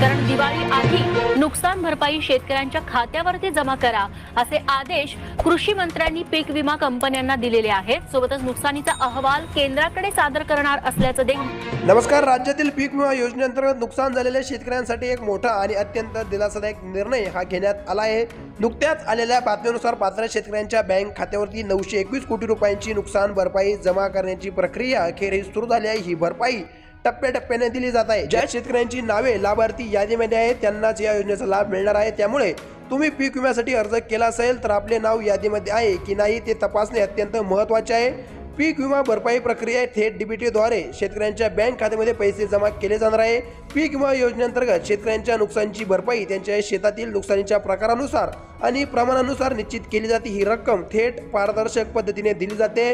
कारण दिवाळी आधी नुकसान भरपाई शेतकऱ्यांच्या खात्यावरती जमा करा असे आदेश कृषी मंत्र्यांनी पीक विमा कंपन्यांना दिलेले आहेत. सोबतच नुकसानीचा अहवाल केंद्राकडे सादर करणार असल्याचं देखील नमस्कार. राज्यातील पीक विमा योजनेअंतर्गत नुकसान झालेल्या शेतकऱ्यांसाठी एक मोठा आणि अत्यंत दिलासादायक निर्णय हा घेण्यात आला आहे. नुकत्याच आलेल्या बातमीनुसार पात्र शेतकऱ्यांच्या बँक खात्यावरती नऊशे एकवीस कोटी रुपयांची नुकसान भरपाई जमा करण्याची प्रक्रिया अखेरीस सुरू झाली आहे. ही भरपाई टप्प्याटप्प्याने दिली जात आहे. ज्या शेतकऱ्यांची नावे लाभार्थी यादीमध्ये आहेत त्यांनाच या योजनेचा लाभ मिळणार आहे. त्यामुळे तुम्ही पीक विम्यासाठी अर्ज केला असेल तर आपले नाव यादीमध्ये आहे की नाही ते तपासणे अत्यंत महत्त्वाचे आहे. पीक विमा भरपाई प्रक्रिया थेट डीबीटीद्वारे शेतकऱ्यांच्या बँक खात्यामध्ये पैसे जमा केले जाणार आहे. पीक विमा योजनेअंतर्गत शेतकऱ्यांच्या नुकसानीची भरपाई त्यांच्या शेतातील नुकसानीच्या प्रकारानुसार आणि प्रमाणानुसार निश्चित केली जाते. ही रक्कम थेट पारदर्शक पद्धतीने दिली जाते.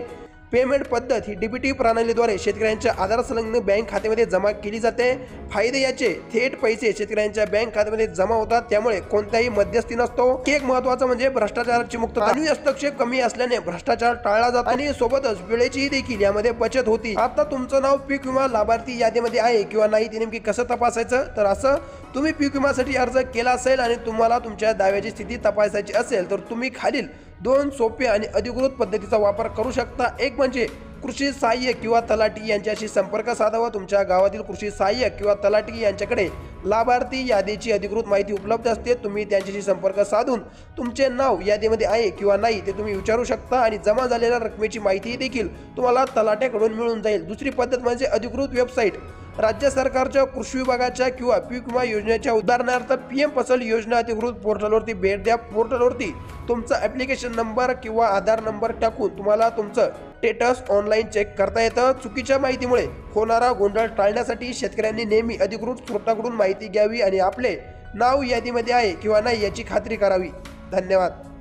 पेमेंट पद्धत ही डीबीटी प्रणालीद्वारे शेतकऱ्यांच्या आधार संलग्न बँक खात्यामध्ये जमा केली जाते. फायदे याचे थेट पैसे शेतकऱ्यांच्या बँक खात्यामध्ये जमा होतात. त्यामुळे कोणत्याही मध्यस्थी नसतो. एक महत्वाचं म्हणजे भ्रष्टाचाराची मुक्त आणि हस्तक्षेप कमी असल्याने भ्रष्टाचार टाळला जातो. आणि सोबतच वेळेचीही देखील यामध्ये बचत होती. आता तुमचं नाव पीक विमा लाभार्थी यादीमध्ये आहे किंवा नाही ते नेमकी कसं तपासायचं? तर असं तुम्ही पीक विमासाठी अर्ज केला असेल आणि तुम्हाला तुमच्या दाव्याची स्थिती तपासायची असेल तर तुम्ही खालील दोन सोपे आणि अधिकृत पद्धतीचा वापर करू शकता. एक म्हणजे कृषी सहाय्य किंवा तलाठी यांच्याशी संपर्क साधावा. तुमच्या गावातील कृषी सहाय्यक किंवा तलाठी यांच्याकडे लाभार्थी यादीची अधिकृत माहिती उपलब्ध असते. तुम्ही त्यांच्याशी संपर्क साधून तुमचे नाव यादीमध्ये आहे किंवा नाही ते तुम्ही विचारू शकता आणि जमा झालेल्या रकमेची माहिती देखील तुम्हाला तलाट्याकडून मिळून जाईल. दुसरी पद्धत म्हणजे अधिकृत वेबसाईट. राज्य सरकारच्या कृषी विभागाच्या किंवा पीक विमा योजनेच्या उदाहरणार्थ पी एम फसल योजना अधिकृत पोर्टलवरती भेट द्या. पोर्टलवरती तुमचा ॲप्लिकेशन नंबर किंवा आधार नंबर टाकून तुम्हाला तुमचं स्टेटस ऑनलाईन चेक करता येतं. चुकीच्या माहितीमुळे होणारा गोंधळ टाळण्यासाठी शेतकऱ्यांनी नेहमी अधिकृत स्रोताकडून माहिती घ्यावी आणि आपले नाव यादीमध्ये आहे किंवा नाही याची खात्री करावी. धन्यवाद.